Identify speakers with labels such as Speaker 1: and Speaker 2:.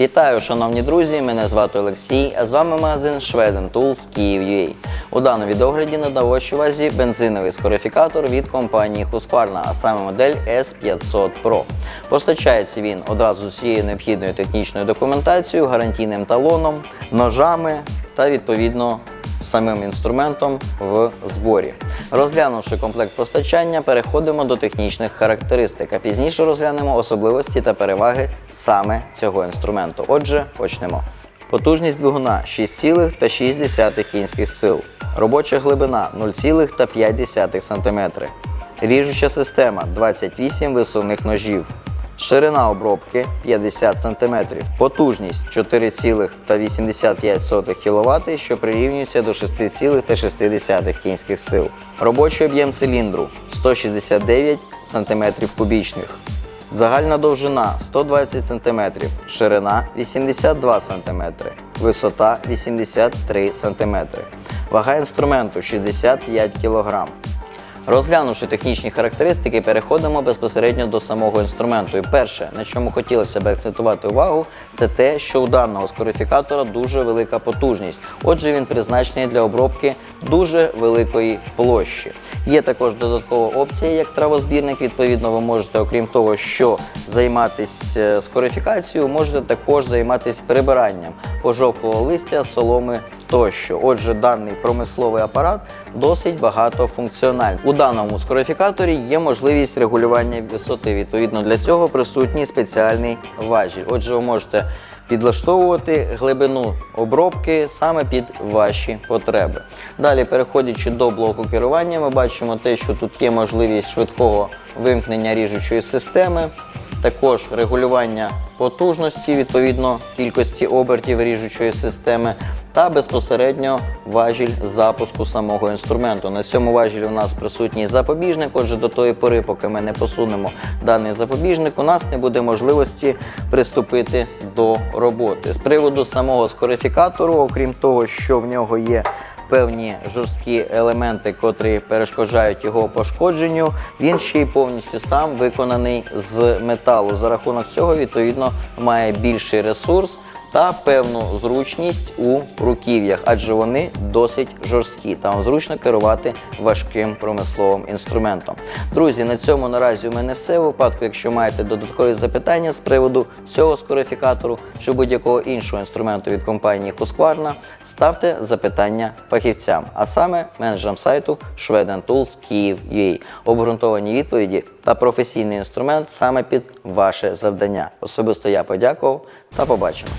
Speaker 1: Вітаю, шановні друзі! Мене звати Олексій, а з вами магазин Schweden Tools Kyiv.ua. У даному відогляді надав увазі бензиновий скорифікатор від компанії Husqvarna, а саме модель S500 Pro. Постачається він одразу з усією необхідною технічною документацією, гарантійним талоном, ножами та відповідно самим інструментом в зборі. Розглянувши комплект постачання, переходимо до технічних характеристик, а пізніше розглянемо особливості та переваги саме цього інструменту. Отже, почнемо. Потужність двигуна 6,6 кінських сил. Робоча глибина 0,5 см. Ріжуча система 28 висувних ножів. Ширина обробки 50 см, потужність 4,85 кВт, що прирівнюється до 6,6 кінських сил. Робочий об'єм циліндру 169 см кубічних. Загальна довжина 120 см, ширина 82 см, висота 83 см. Вага інструменту 65 кг. Розглянувши технічні характеристики, переходимо безпосередньо до самого інструменту. І перше, на чому хотілося б акцентувати увагу, це те, що у даного скорифікатора дуже велика потужність. Отже, він призначений для обробки дуже великої площі. Є також додаткова опція, як травозбірник. Відповідно, ви можете, окрім того, що займатися скорифікацією, можете також займатися прибиранням пожовклого листя, соломи тощо. Отже, даний промисловий апарат досить багатофункціональний. У даному скорифікаторі є можливість регулювання висоти. Відповідно, для цього присутній спеціальний важіль. Отже, ви можете підлаштовувати глибину обробки саме під ваші потреби. Далі, переходячи до блоку керування, ми бачимо те, що тут є можливість швидкого вимкнення ріжучої системи. Також регулювання потужності відповідно кількості обертів ріжучої системи та безпосередньо важіль запуску самого інструменту. На цьому важілі у нас присутній запобіжник. Отже, до тої пори, поки ми не посунемо даний запобіжник, у нас не буде можливості приступити до роботи. З приводу самого скорифікатору, окрім того, що в нього є певні жорсткі елементи, котрі перешкоджають його пошкодженню. Він ще й повністю сам виконаний з металу. За рахунок цього, відповідно, має більший ресурс. Та певну зручність у руків'ях, адже вони досить жорсткі. Там зручно керувати важким промисловим інструментом. Друзі, на цьому наразі у мене все. У випадку, якщо маєте додаткові запитання з приводу цього скорифікатору чи будь-якого іншого інструменту від компанії Husqvarna, ставте запитання фахівцям, а саме менеджерам сайту Schweden Tools Kyiv.ua. Обґрунтовані відповіді та професійний інструмент саме під ваше завдання. Особисто я подякував та побачимо.